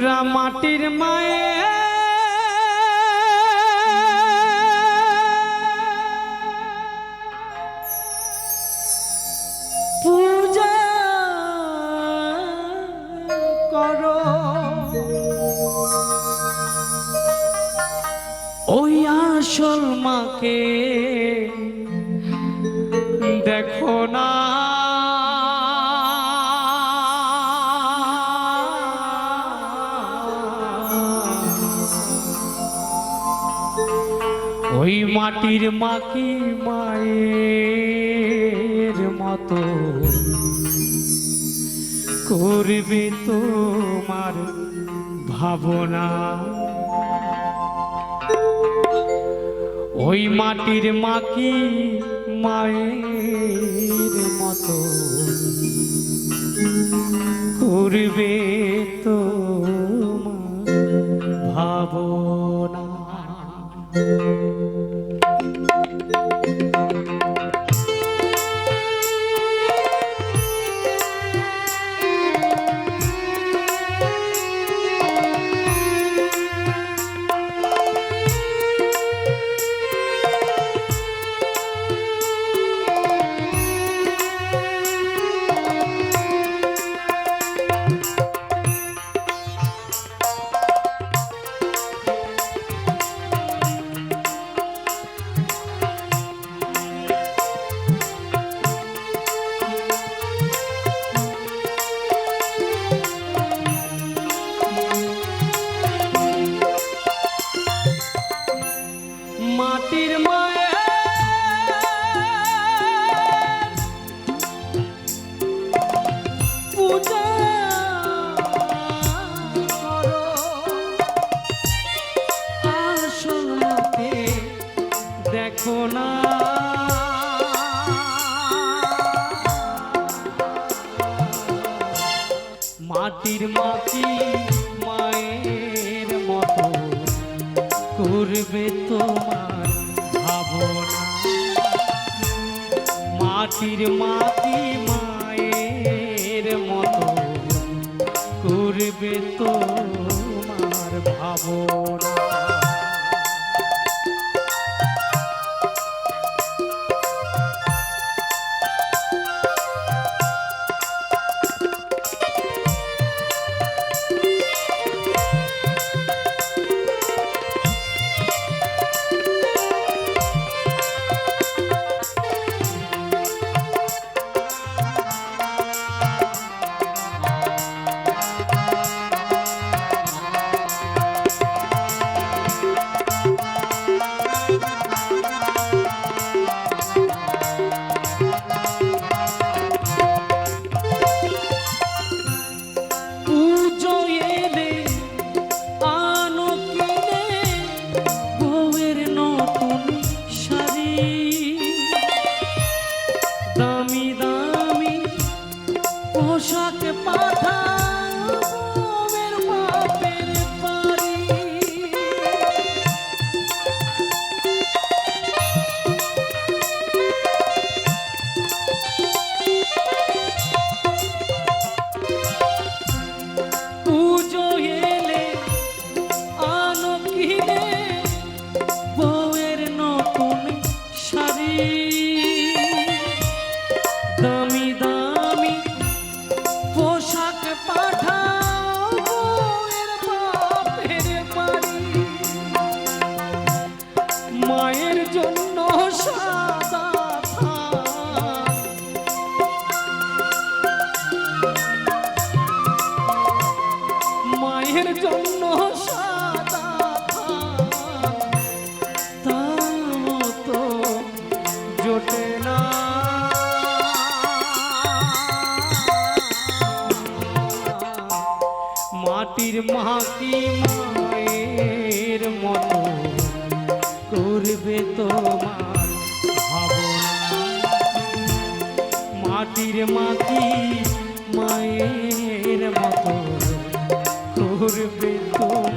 মোরা মাটির মায়ে। পূজা করো। মাকে দেখো না। ওই মাটির মাকি মায়ের মতো। করবে তোমার ভাবনা। ওই মাটির মাকি মায়ের মতো। করবে তো ভাবনা। দেখো না। মাটির মাটি মায়ের মতো করবে তোমার ভাবনা। মাটির মাটি মাটির মাটি মায়ের মতো করবে তোমার ভাবনা। মাটির মাটি মায়ের মতো করবে তোমার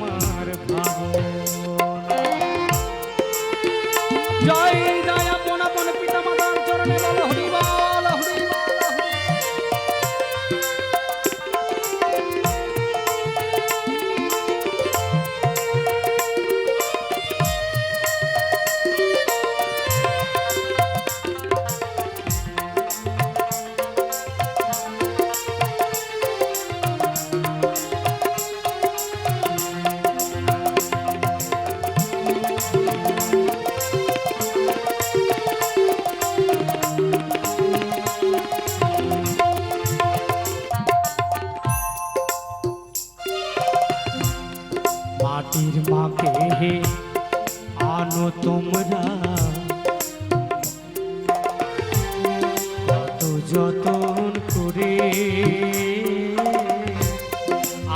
করে।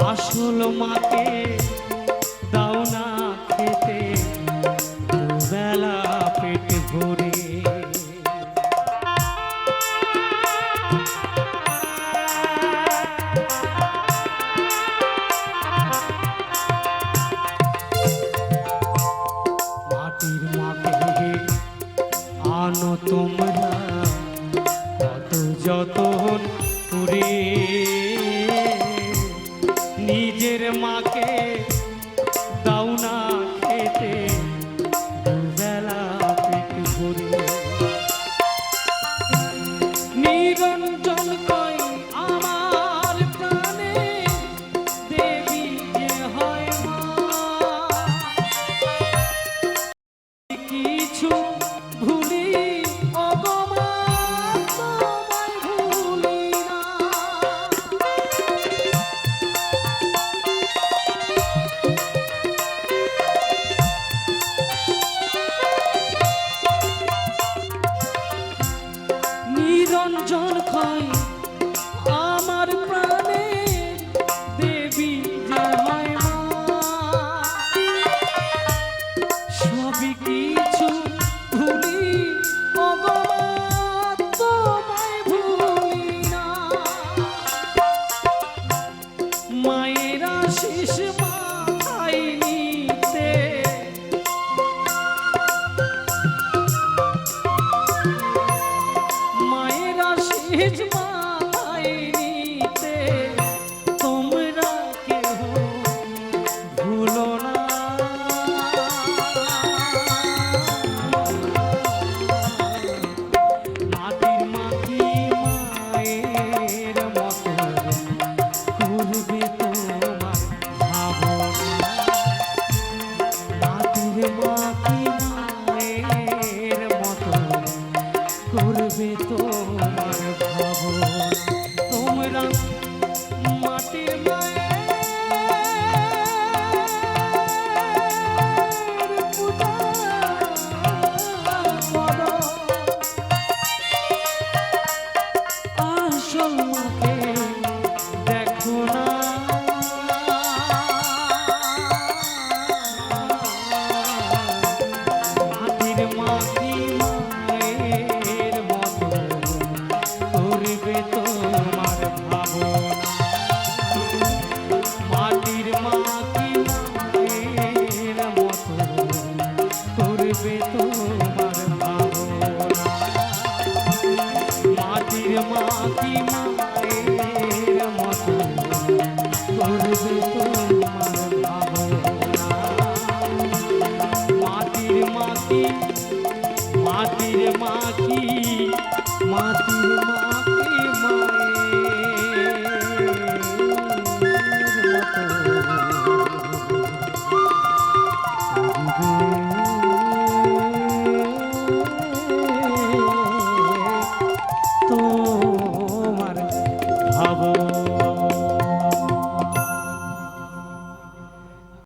আসল মাকে নিরঞ্জন খাই মাটি মায়ের